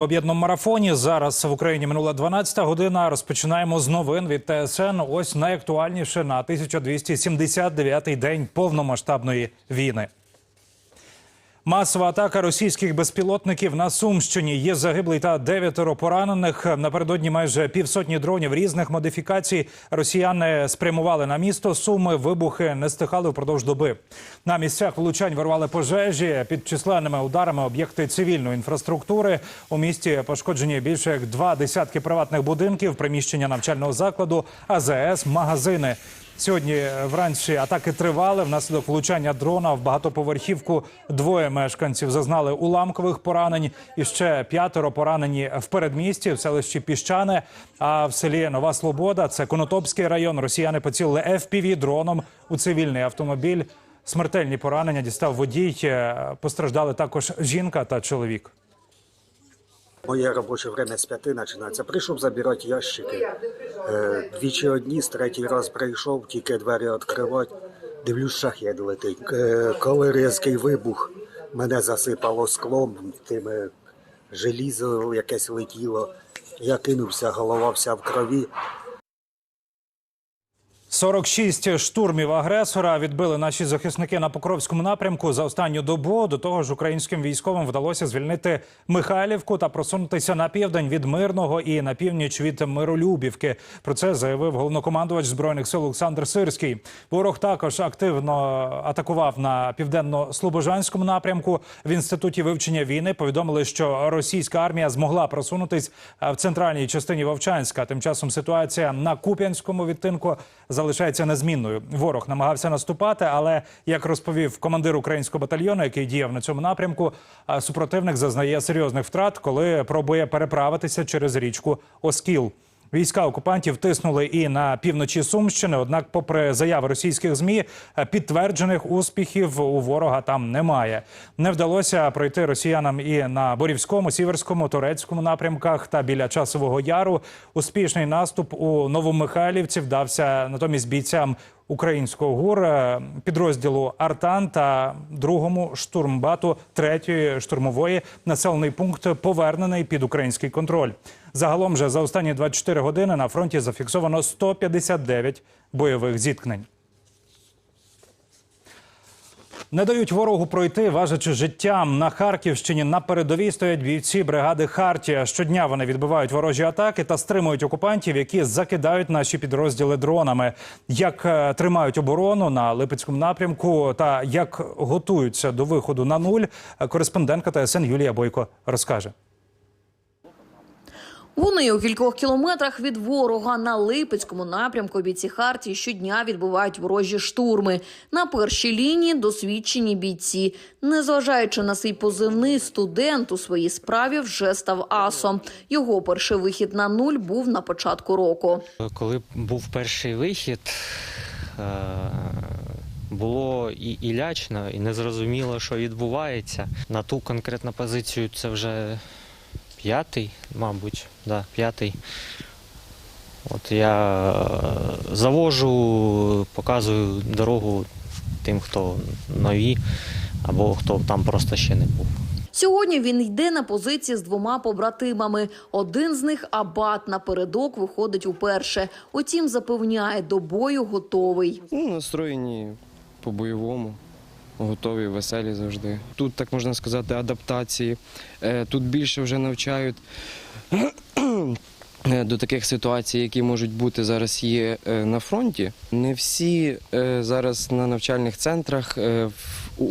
об'єднаному марафоні. Зараз в Україні минула 12 година. Розпочинаємо з новин від ТСН. Ось найактуальніше на 1279-й день повномасштабної війни. Масова атака російських безпілотників на Сумщині. Є загиблий та дев'ятеро поранених. Напередодні майже півсотні дронів різних модифікацій росіяни спрямували на місто. Суми вибухи не стихали впродовж доби. На місцях влучань вирвали пожежі під численними ударами об'єкти цивільної інфраструктури. У місті пошкоджені більше як два десятки приватних будинків, приміщення навчального закладу, АЗС, магазини. Сьогодні вранці атаки тривали. Внаслідок влучання дрона в багатоповерхівку двоє мешканців зазнали уламкових поранень. І ще п'ятеро поранені в передмісті в селищі Піщане. А в селі Нова Слобода, це Конотопський район. Росіяни поцілили fpv дроном у цивільний автомобіль. Смертельні поранення дістав водій. Е, Постраждали також жінка та чоловік. Моє робоче время з п'яти починається. Прийшов забирати ящики. Е, двічі одні, з третій раз прийшов, тільки двері відкривати. Дивлюсь, шахет летить. Е, коли різкий вибух, мене засипало склом, тими желізо якесь летіло. Я кинувся, голова вся в крові. 46 штурмів агресора відбили наші захисники на Покровському напрямку за останню добу. До того ж, українським військовим вдалося звільнити Михайлівку та просунутися на південь від мирного і на північ від Миролюбівки. Про це заявив головнокомандувач збройних сил Олександр Сирський. Ворог також активно атакував на південно-слобожанському напрямку. В інституті вивчення війни повідомили, що російська армія змогла просунутись в центральній частині Вовчанська. Тим часом ситуація на Куп'янському відтинку залишається незмінною. Ворог намагався наступати, але як розповів командир українського батальйону, який діяв на цьому напрямку, супротивник зазнає серйозних втрат, коли пробує переправитися через річку Оскіл. Війська окупантів тиснули і на півночі Сумщини. Однак, попри заяви російських змі, е, підтверджених успіхів у ворога там немає. Не вдалося пройти росіянам і на Борівському, Сіверському, Турецькому напрямках та біля часового яру. Успішний наступ у Новомихайлівці вдався натомість бійцям українського ГУР, підрозділу Артан та другому штурмбату третьої штурмової населений пункт повернений під український контроль. Загалом же за останні 24 години на фронті зафіксовано 159 бойових зіткнень. Не дають ворогу пройти, важачи життям на Харківщині. На передовій стоять бійці бригади Хартія. Щодня вони відбивають ворожі атаки та стримують окупантів, які закидають наші підрозділи дронами. Як е, тримають оборону на Липецькому напрямку та як готуються до виходу на нуль, е, кореспондентка ТСН Юлія Бойко розкаже. Вони у кількох кілометрах від ворога на Липецькому напрямку бійці Хартії щодня відбувають ворожі штурми. На першій лінії досвідчені бійці. Незважаючи на свій позивний, студент у своїй справі вже став асом. Його перший вихід на нуль був на початку року. Коли був перший вихід, е, було і, і лячно, і незрозуміло, що відбувається. На ту конкретну позицію це вже п'ятий, мабуть, да, п'ятий. От я е, завожу, показую дорогу тим, хто нові, або хто там просто ще не був. Сьогодні він йде на позиції з двома побратимами. Один з них абат напередок виходить уперше. Утім, запевняє, до бою готовий. Ну, настроєні по-бойовому, готові, веселі завжди. Тут, так можна сказати, адаптації. Е, Тут більше вже навчають е, до таких ситуацій, які можуть бути зараз є е, на фронті. Не всі зараз на навчальних центрах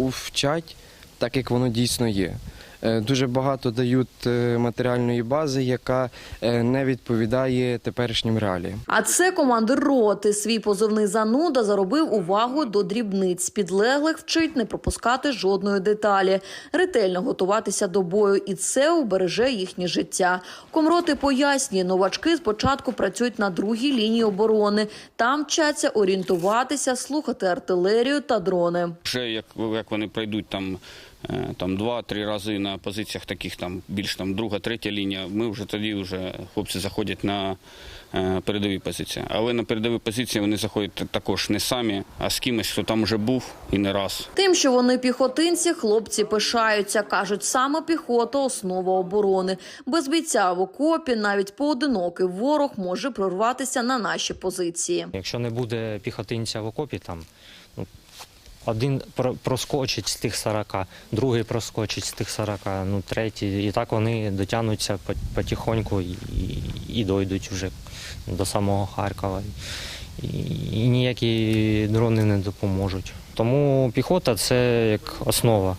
вчать так, як воно дійсно є. Е, Дуже багато дають е, матеріальної бази, яка е, не відповідає теперішнім реаліям. А це командир роти. Свій позивний зануда заробив увагу до дрібниць. Підлеглих вчить не пропускати жодної деталі, ретельно готуватися до бою, і це убереже їхнє життя. Комроти пояснює, новачки спочатку працюють на другій лінії оборони. Там вчаться орієнтуватися, слухати артилерію та дрони. Вже як, як вони пройдуть там там два-три рази на позиціях таких там більш там друга, третя лінія. Ми вже тоді вже хлопці заходять на е, передові позиції. Але на передові позиції вони заходять також не самі, а з кимось, хто там вже був і не раз. Тим, що вони піхотинці, хлопці пишаються. Кажуть, саме піхота – основа оборони. Без бійця в окопі навіть поодинокий ворог може прорватися на наші позиції. Якщо не буде піхотинця в окопі, там ну, один про- проскочить з тих 40, другий проскочить з тих 40, ну третій. І так вони дотягнуться потихоньку і, і дойдуть вже до самого Харкова. І, і ніякі дрони не допоможуть. Тому піхота це як основа,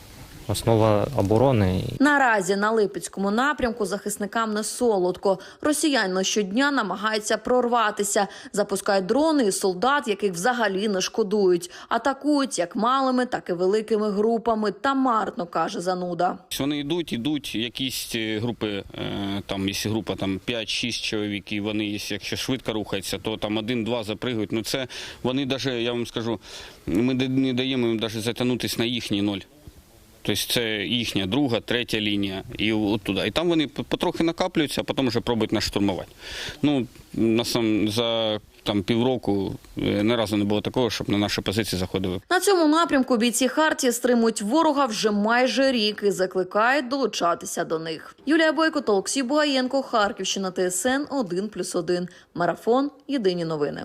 основа оборони. Наразі на Липецькому напрямку захисникам не солодко. Росіяни щодня намагаються прорватися, запускають дрони і солдат, яких взагалі не шкодують. Атакують як малими, так і великими групами. Та марно каже зануда. Вони йдуть, йдуть, якісь е, групи, е, там, якщо група там 5-6 чоловік, і вони, якщо якщо швидко рухаються, то там один-два запригують. Ну це вони навіть, я вам скажу, ми не даємо їм навіть затягнутися на їхній ноль. Тобто це їхня друга, третя лінія, і от туди. І там вони по- потрохи накаплюються, а потім вже пробують нас штурмувати. Ну, на сам, за там, півроку не разу не було такого, щоб на наші позиції заходили На цьому напрямку бійці Хартії стримують ворога вже майже рік і закликають долучатися до них. Юлія Бойко та Олексій Бугаєнко, Харківщина, ТСН 1+,1. Марафон. Єдині новини.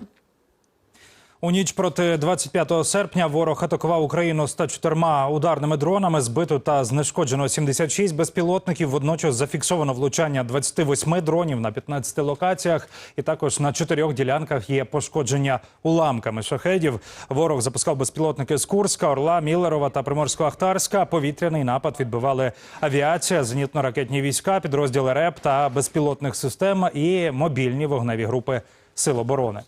У ніч проти 25 серпня ворог атакував Україну 104 ударними дронами. Збито та знешкоджено 76 безпілотників. Водночас зафіксовано влучання 28 дронів на 15 локаціях. І також на чотирьох ділянках є пошкодження уламками шахедів. Ворог запускав безпілотники з Курська, Орла, Міллерова та Приморсько-Ахтарська. Повітряний напад відбивали авіація, зенітно-ракетні війська, підрозділи РЕП та безпілотних систем і мобільні вогневі групи Сил оборони.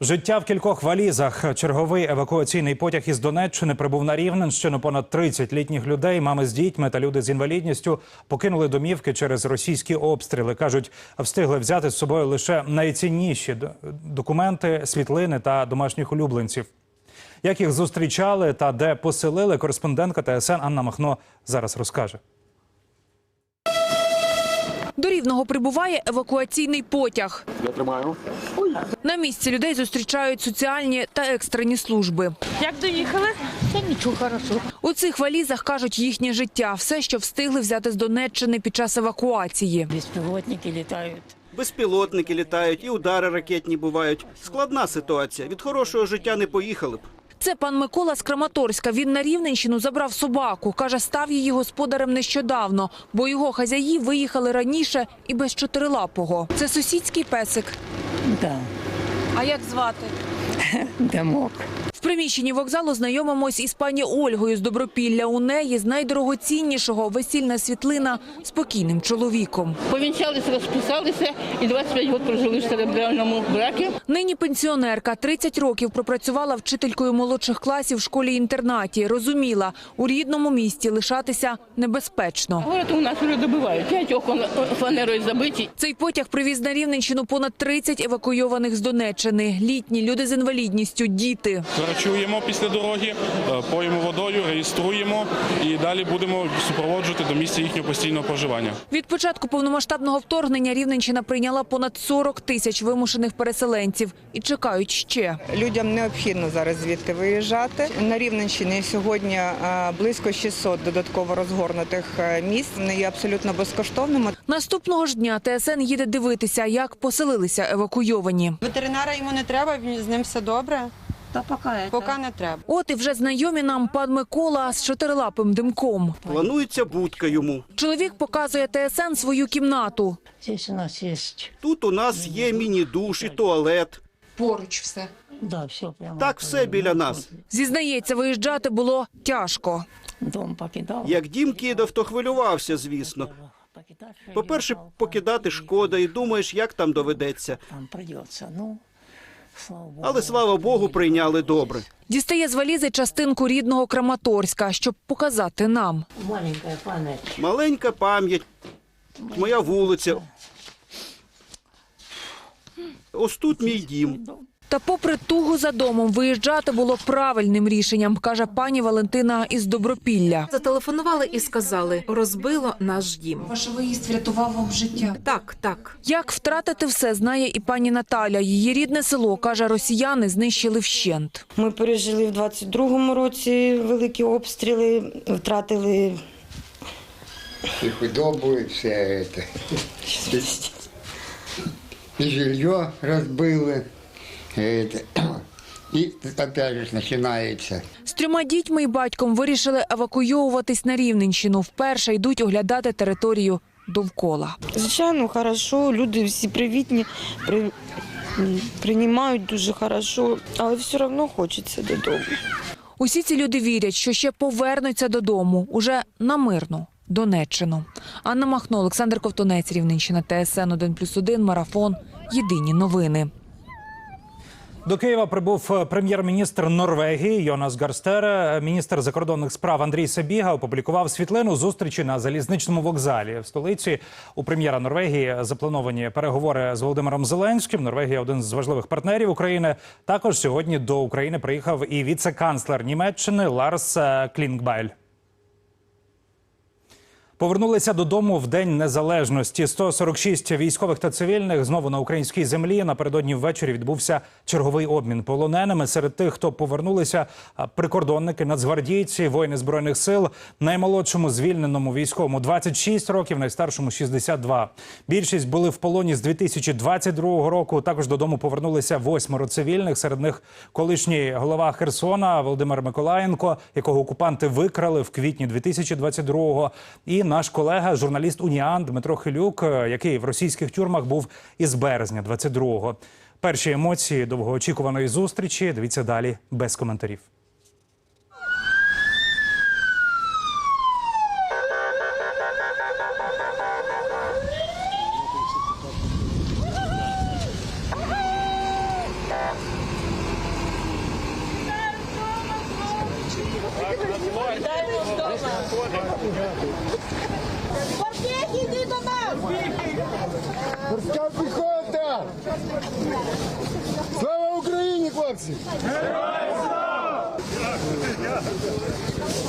Життя в кількох валізах. Черговий евакуаційний потяг із Донеччини прибув на Рівненщину. Понад 30 літніх людей, мами з дітьми та люди з інвалідністю покинули домівки через російські обстріли. кажуть, встигли взяти з собою лише найцінніші документи, світлини та домашніх улюбленців. Як їх зустрічали та де поселили, кореспондентка ТСН Анна Махно зараз розкаже. До Рівного прибуває евакуаційний потяг. Я тримаю. На місці людей зустрічають соціальні та екстрені служби. Як доїхали? Та нічого, хорошо. У цих валізах кажуть їхнє життя, все, що встигли взяти з Донеччини під час евакуації. Безпілотники літають. Безпілотники літають і удари ракетні бувають. Складна ситуація. Від хорошого життя не поїхали б. Це пан Микола з Краматорська. Він на Рівненщину забрав собаку. Каже, став її господарем нещодавно, бо його хазяї виїхали раніше і без чотирилапого. Це сусідський песик. Да. А як звати? Дамок. Приміщенні вокзалу знайомимось із пані Ольгою з Добропілля. У неї з найдорогоціннішого весільна світлина з покійним чоловіком. Повінчалися, розписалися і 25 років прожили в серебряному бракі. Нині пенсіонерка 30 років пропрацювала вчителькою молодших класів в школі-інтернаті. Розуміла, у рідному місті лишатися небезпечно. Город у нас вже добивають. П'ять окон фанерою забиті. Цей потяг привіз на Рівненщину понад 30 евакуйованих з Донеччини. Літні, люди з інвалідністю, діти. Харчуємо після дороги, е, поїмо водою, реєструємо і далі будемо супроводжувати до місця їхнього постійного проживання. Від початку повномасштабного вторгнення Рівненщина прийняла понад 40 тисяч вимушених переселенців і чекають ще. Людям необхідно зараз звідти виїжджати. На Рівненщині сьогодні е, близько 600 додатково розгорнутих е, місць. Вони є абсолютно безкоштовними. Наступного ж дня ТСН їде дивитися, як поселилися евакуйовані. Ветеринара йому не треба, з ним все добре. Та поки. Поки не треба. От і вже знайомі нам пан Микола з чотирилапим димком. Планується будка йому. Чоловік показує ТСН свою кімнату. Здесь у нас є. Тут у нас є міні-душ і туалет. Поруч все. Да, все прямо. Так все біля нас. Зізнається, виїжджати було тяжко. Дом покидав. Як дім кидав, то хвилювався, звісно. По-перше, покидати шкода і думаєш, як там доведеться. Там придеться. Ну. Але слава Богу, прийняли добре. Дістає з валізи частинку рідного Краматорська, щоб показати нам. Маленька пам'ять. Маленька пам'ять, моя вулиця. Ось тут мій дім. Та попри тугу за домом, виїжджати було правильним рішенням, каже пані Валентина із Добропілля. Зателефонували і сказали, розбило наш дім. Ваш виїзд врятував вам життя. Так, так. Як втратити все, знає і пані Наталя. Її рідне село, каже, росіяни знищили вщент. Ми пережили в 22-му році великі обстріли, втратили и худобу, и все это. И жилье разбыло. Это. И опять же начинается. З трьома дітьми і батьком вирішили евакуйовуватись на Рівненщину. Вперше йдуть оглядати територію довкола. Звичайно, хорошо, люди всі привітні, при, приймають дуже хорошо, але все одно хочеться додому. Усі ці люди вірять, що ще повернуться додому уже на мирну Донеччину. Анна Махно, Олександр Ковтунець, Рівненщина, ТСН 1+,1, Марафон. Єдині новини. До Києва прибув е, прем'єр-міністр Норвегії Йонас Гарстер. Міністр закордонних справ Андрій Сабіга опублікував світлину зустрічі на залізничному вокзалі в столиці. У прем'єра Норвегії заплановані переговори з Володимиром Зеленським. Норвегія один з важливих партнерів України. Також сьогодні до України приїхав і віце-канцлер Німеччини Ларс е, Клінгбайль. Повернулися додому в День Незалежності. 146 військових та цивільних знову на українській землі. Напередодні ввечері відбувся черговий обмін полоненими. Серед тих, хто повернулися, прикордонники, нацгвардійці, воїни збройних сил. Наймолодшому звільненому військовому 26 років, найстаршому 62. Більшість були в полоні з 2022 року. Також додому повернулися восьмеро цивільних. Серед них колишній голова Херсона Володимир Миколаєнко, якого окупанти викрали в квітні 2022-го. І наш колега, журналіст Уніан Дмитро Хилюк, е, який в російських тюрмах був із березня 22-го. Перші емоції довгоочікуваної зустрічі. Дивіться далі без коментарів.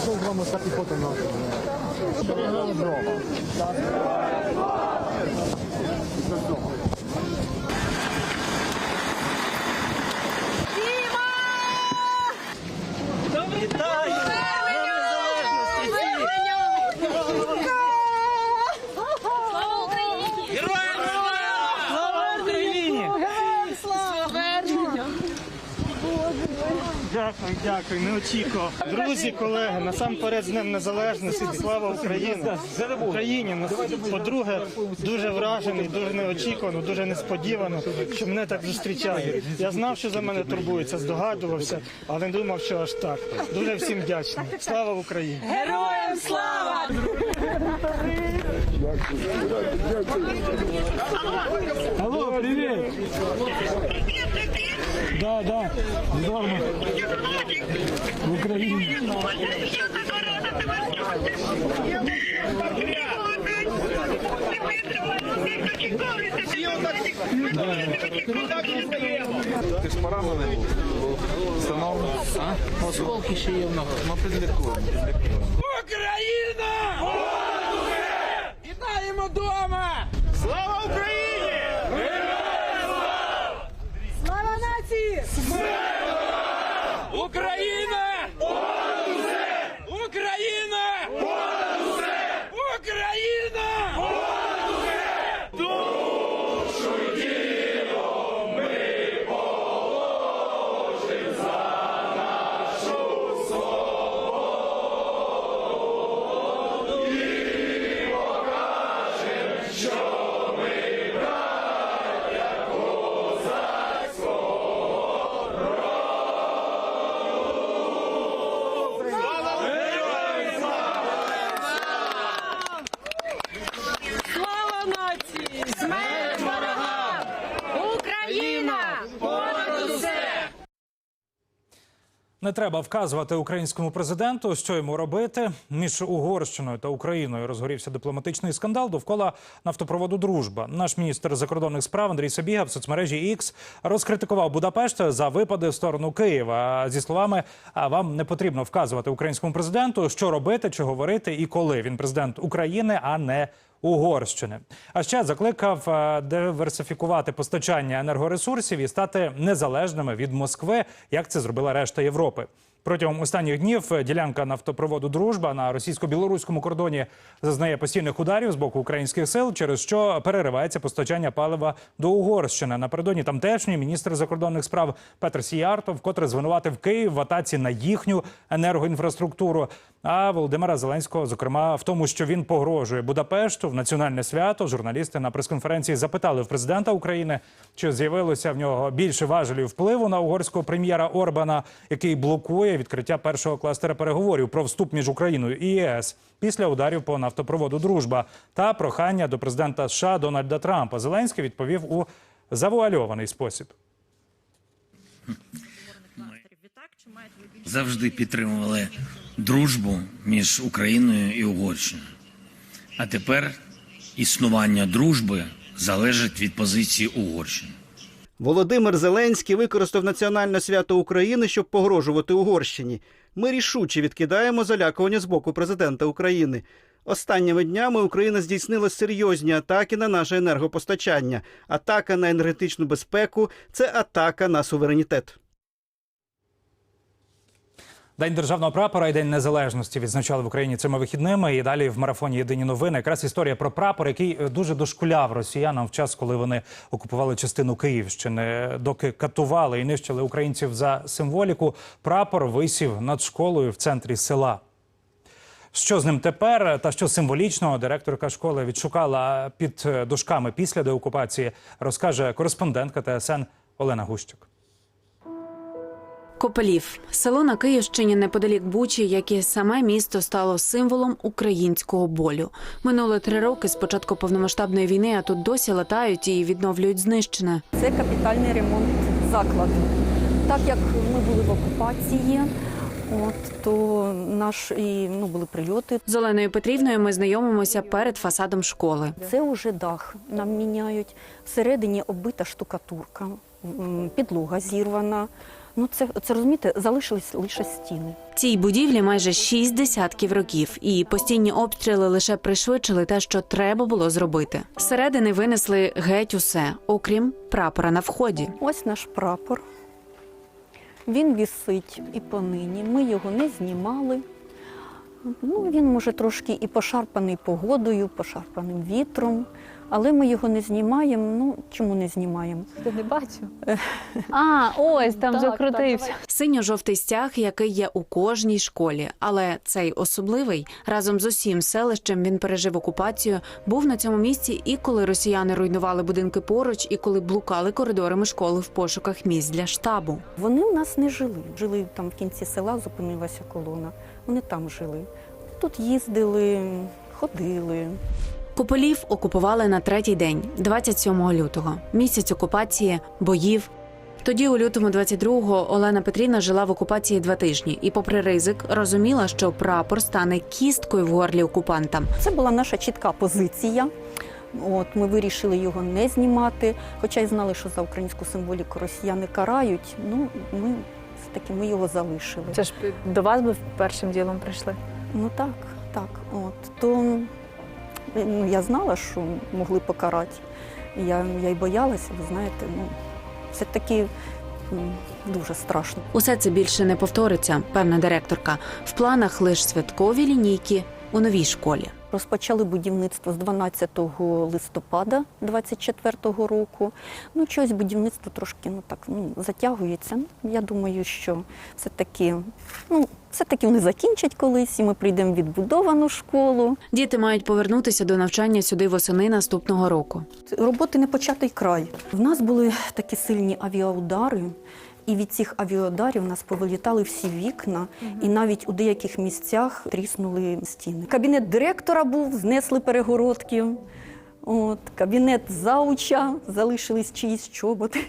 Що з вами та піхота на Бережемо дрова. Дякую, не очікував. Друзі, колеги, насамперед з Днем Незалежності, слава Україні! Україні. Ну, По-друге, дуже вражений, дуже неочікувано, дуже несподівано, що мене так зустрічають. Я знав, що за мене турбуються, здогадувався, але не думав, що аж так. Дуже всім вдячний. Слава Україні! Героям слава! Алло, привіт! Да, да, вдома. В Україні. Ти ж поранений був? Встановлено? Осколки ще є в ногах. Ми підлікуємо. Україна! Слава Україні! Слава нації! Україна! Україна! Україна! Не треба вказувати українському президенту, що йому робити. Між Угорщиною та Україною розгорівся дипломатичний скандал довкола нафтопроводу Дружба. Наш міністр закордонних справ Андрій Сабіга в соцмережі X розкритикував Будапешт за випади в сторону Києва. Зі словами, а вам не потрібно вказувати українському президенту, що робити, чи говорити і коли він президент України, а не Угорщини. А ще закликав е, диверсифікувати постачання енергоресурсів і стати незалежними від Москви, як це зробила решта Європи. Протягом останніх днів ділянка нафтопроводу Дружба на російсько-білоруському кордоні зазнає постійних ударів з боку українських сил, через що переривається постачання палива до Угорщини. Напередодні тамтешній міністр закордонних справ Петр Сіяртов, вкотре звинуватив Київ в атаці на їхню енергоінфраструктуру. А Володимира Зеленського, зокрема, в тому, що він погрожує Будапешту в національне свято. Журналісти на прес-конференції запитали в президента України, чи з'явилося в нього більше важелів впливу на угорського прем'єра Орбана, який блокує відкриття першого кластера переговорів про вступ між Україною і ЄС після ударів по нафтопроводу Дружба та прохання до президента США Дональда Трампа. Зеленський відповів у завуальований спосіб. завжди підтримували дружбу між Україною і Угорщиною. А тепер існування дружби залежить від позиції Угорщини. Володимир Зеленський використав національне свято України, щоб погрожувати Угорщині. Ми рішуче відкидаємо залякування з боку президента України. Останніми днями Україна здійснила серйозні атаки на наше енергопостачання. Атака на енергетичну безпеку це атака на суверенітет. День державного прапора і день незалежності відзначали в Україні цими вихідними. І далі в марафоні Єдині новини. Якраз історія про прапор, який е, дуже дошкуляв росіянам в час, коли вони окупували частину Київщини, доки катували і нищили українців за символіку. Прапор висів над школою в центрі села. Що з ним тепер, та що символічного директорка школи відшукала під е, дошками після деокупації, розкаже кореспондентка ТСН Олена Гущик. Копелів село на Київщині неподалік Бучі, як і саме місто стало символом українського болю. Минуло три роки з початку повномасштабної війни, а тут досі латають і відновлюють знищене. Це капітальний ремонт закладу. Так як ми були в окупації, от то наш і ну були прильоти. З Оленою Петрівною ми знайомимося перед фасадом школи. Це вже дах нам міняють. Всередині оббита штукатурка, підлога зірвана. Ну це, це розумієте, залишились лише стіни. Цій будівлі майже шість десятків років, і постійні обстріли лише пришвидшили те, що треба було зробити. Зсередини винесли геть усе, окрім прапора на вході. Ось наш прапор. Він вісить і понині. Ми його не знімали. Ну, він може трошки і пошарпаний погодою, пошарпаним вітром, але ми його не знімаємо. Ну чому не знімаємо? Ти не бачу. А, ось там вже крутився. Синьо-жовтий стяг, який є у кожній школі, але цей особливий разом з усім селищем він пережив окупацію. Був на цьому місці і коли росіяни руйнували будинки поруч, і коли блукали коридорами школи в пошуках місць для штабу. Вони в нас не жили. Жили там в кінці села, зупинилася колона. Вони там жили. Тут їздили, ходили. Кополів окупували на третій день, 27 лютого, місяць окупації, боїв. Тоді, у лютому 22-го, Олена Петрівна жила в окупації два тижні і, попри ризик, розуміла, що прапор стане кісткою в горлі окупантам. Це була наша чітка позиція. От ми вирішили його не знімати, хоча й знали, що за українську символіку росіяни карають. Ну ми все таки ми його залишили. Це ж до вас би першим ділом прийшли. Ну так, так. От то ну, я знала, що могли покарати. Я, я й боялася, ви знаєте, ну все таки дуже страшно. Усе це більше не повториться, певна директорка. В планах лише святкові лінійки у новій школі. Розпочали будівництво з 12 листопада 24-го року. Ну, чогось будівництво трошки ну так ну затягується. Я думаю, що все таки, ну все таки вони закінчать колись, і ми прийдемо в відбудовану школу. Діти мають повернутися до навчання сюди восени наступного року. Роботи не початий край. В нас були такі сильні авіаудари. І від цих авіаударів у нас повилітали всі вікна, і навіть у деяких місцях тріснули стіни. Кабінет директора був, знесли перегородки. От, кабінет зауча, залишились чиїсь чоботи.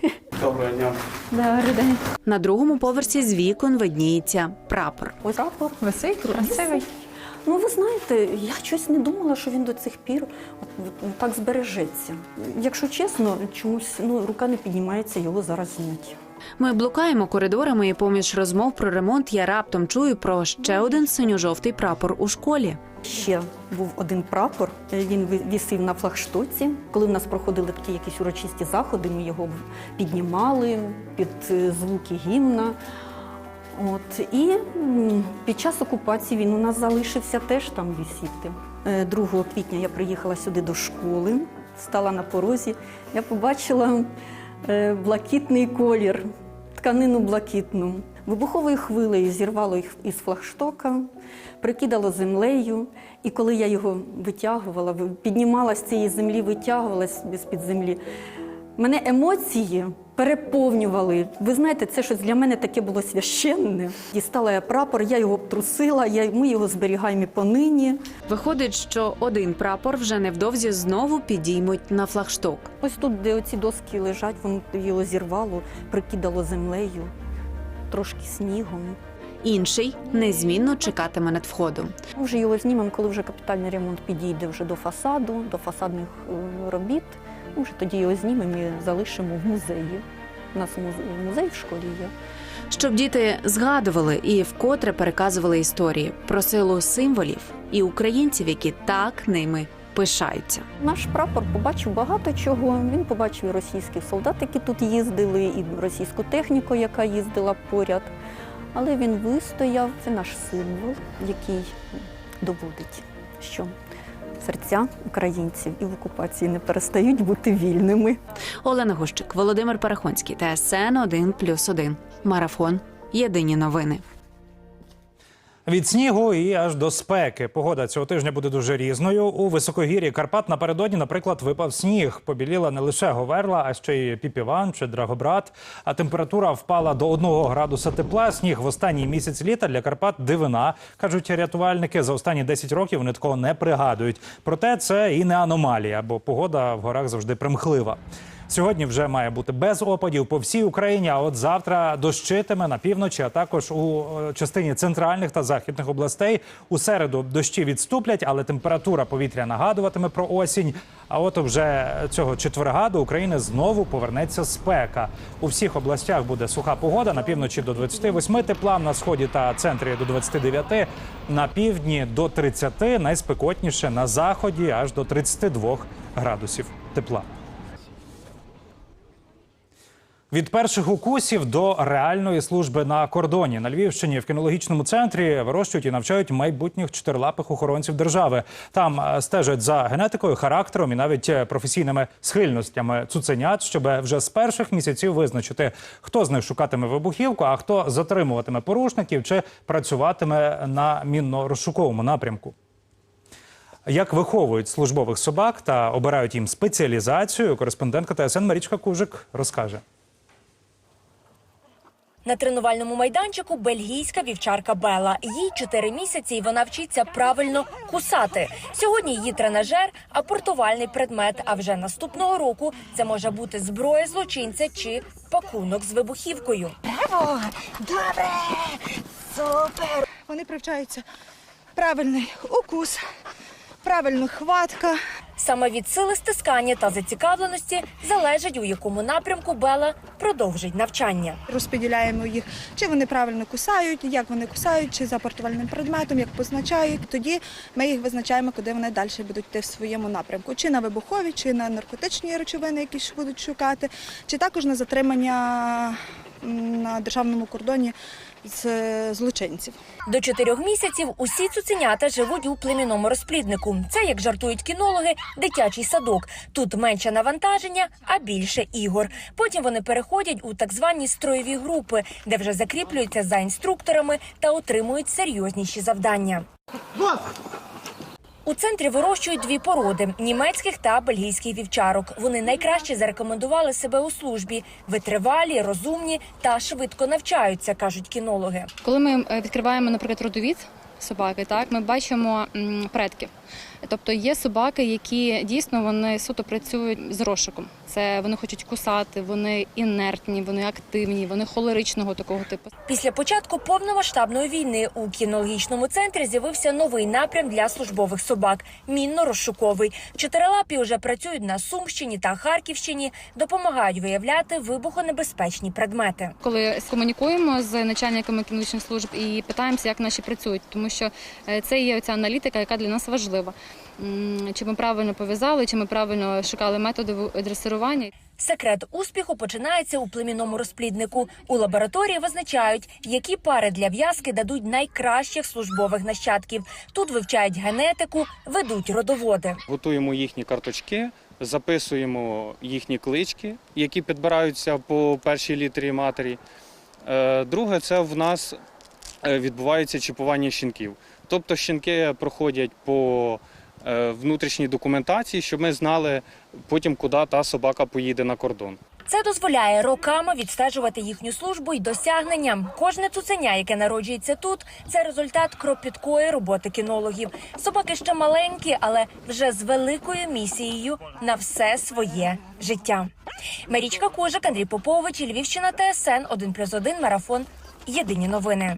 Доброго дня. Добрий день. На другому поверсі з вікон видніється прапор. Ось прапор. Висить, красивий. Ну, ви знаєте, я щось не думала, що він до цих пір от, от, так збережеться. Якщо чесно, чомусь ну, рука не піднімається його зараз зняти. Ми блукаємо коридорами і поміж розмов про ремонт я раптом чую про ще один синьо-жовтий прапор у школі. Ще був один прапор. е, Він висів на флагштоці. Коли в нас проходили такі якісь урочисті заходи, ми його піднімали під е, звуки гімна. От і під час окупації він у нас залишився теж там висіти. Е, 2 квітня я приїхала сюди до школи, стала на порозі. Я побачила е, блакитний колір, тканину блакитну. Вибуховою хвилею зірвало їх із флагштока, прикидало землею. І коли я його витягувала, ви- піднімала з цієї землі, витягувалась з-під землі, мене емоції переповнювали. Ви знаєте, це щось для мене таке було священне. Дістала я прапор, я його обтрусила, я, ми його зберігаємо і понині. Виходить, що один прапор вже невдовзі знову підіймуть на флагшток. Ось тут, де оці доски лежать, воно його зірвало, прикидало землею, трошки снігом. Інший незмінно чекатиме над входом. Ми вже його знімемо, коли вже капітальний ремонт підійде вже до фасаду, до фасадних е, робіт. Ми вже тоді його знімемо і залишимо в музеї. У нас музе- музей в школі є. Щоб діти згадували і вкотре переказували історії про силу символів і українців, які так ними пишаються. Наш прапор побачив багато чого. Він побачив і російських солдат, які тут їздили, і російську техніку, яка їздила поряд. Але він вистояв. Це наш символ, який доводить, що серця українців і в окупації не перестають бути вільними. Олена Гущик, Володимир Парахонський, ТСН 1+,1. Марафон. Єдині новини. Від снігу і аж до спеки. Погода цього тижня буде дуже різною. У високогір'ї Карпат напередодні, наприклад, випав сніг. Побіліла не лише Говерла, а ще й Піпіван чи Драгобрат. А температура впала до 1 градуса тепла. Сніг в останній місяць літа для Карпат дивина, кажуть рятувальники. За останні 10 років вони такого не пригадують. Проте це і не аномалія, бо погода в горах завжди примхлива. Сьогодні вже має бути без опадів по всій Україні. А от завтра дощитиме на півночі, а також у е, частині центральних та західних областей. У середу дощі відступлять, але температура повітря нагадуватиме про осінь. А от вже цього четверга до України знову повернеться спека. У всіх областях буде суха погода. На півночі до 28 тепла, на сході та центрі до 29, на півдні до 30, найспекотніше на заході аж до 32 градусів тепла. Від перших укусів до реальної служби на кордоні на Львівщині в кінологічному центрі вирощують і навчають майбутніх чотирилапих охоронців держави. Там е, стежать за генетикою, характером і навіть е, професійними схильностями цуценят, щоб вже з перших місяців визначити, хто з них шукатиме вибухівку, а хто затримуватиме порушників чи працюватиме на мінно-розшуковому напрямку. Як виховують службових собак та обирають їм спеціалізацію, кореспондентка ТСН Марічка Кужик розкаже. На тренувальному майданчику бельгійська вівчарка Бела. Їй 4 місяці, і вона вчиться правильно кусати. Сьогодні її тренажер апортувальний предмет. А вже наступного року це може бути зброя злочинця чи пакунок з вибухівкою. Браво! Добре! Супер! Вони привчаються правильний укус, правильна хватка. Саме від сили стискання та зацікавленості залежить, у якому напрямку Бела продовжить навчання. Розподіляємо їх, чи вони правильно кусають, як вони кусають, чи за портувальним предметом, як позначають. Тоді ми їх визначаємо, куди вони далі будуть йти в своєму напрямку, чи на вибухові, чи на наркотичні речовини, які будуть шукати, чи також на затримання на державному кордоні злочинців. До чотирьох місяців усі цуценята живуть у племінному розпліднику. Це, як жартують кінологи, дитячий садок. Тут менше навантаження, а більше ігор. Потім вони переходять у так звані строєві групи, де вже закріплюються за інструкторами та отримують серйозніші завдання. У центрі вирощують дві породи німецьких та бельгійських вівчарок. Вони найкраще зарекомендували себе у службі. Витривалі, розумні та швидко навчаються, кажуть кінологи. Коли ми е, відкриваємо, наприклад, родовід собаки, так ми бачимо предків. Тобто є собаки, які дійсно вони суто працюють з розшуком. Це вони хочуть кусати, вони інертні, вони активні, вони холеричного такого типу. Після початку повномасштабної війни у кінологічному центрі з'явився новий напрям для службових собак мінно-розшуковий. Чотирилапі вже працюють на Сумщині та Харківщині, допомагають виявляти вибухонебезпечні предмети. Коли комунікуємо з начальниками кінологічних служб і питаємося, як наші працюють, тому що е, це є ця аналітика, яка для нас важлива. Чи ми правильно пов'язали, чи ми правильно шукали методи дресирування. Секрет успіху починається у племінному розпліднику. У лабораторії визначають, які пари для в'язки дадуть найкращих службових нащадків. Тут вивчають генетику, ведуть родоводи. Готуємо їхні карточки, записуємо їхні клички, які підбираються по першій літері матері. Е, Друге, це в нас е, відбувається чіпування щенків. Тобто щенки проходять по внутрішній документації, щоб ми знали потім, куди та собака поїде на кордон. Це дозволяє роками відстежувати їхню службу і досягнення. Кожне цуценя, яке народжується тут, це результат кропіткої роботи кінологів. Собаки ще маленькі, але вже з великою місією на все своє життя. Марічка Кожик, Андрій Попович, Львівщина, ТСН 1+,1, Марафон. Єдині новини.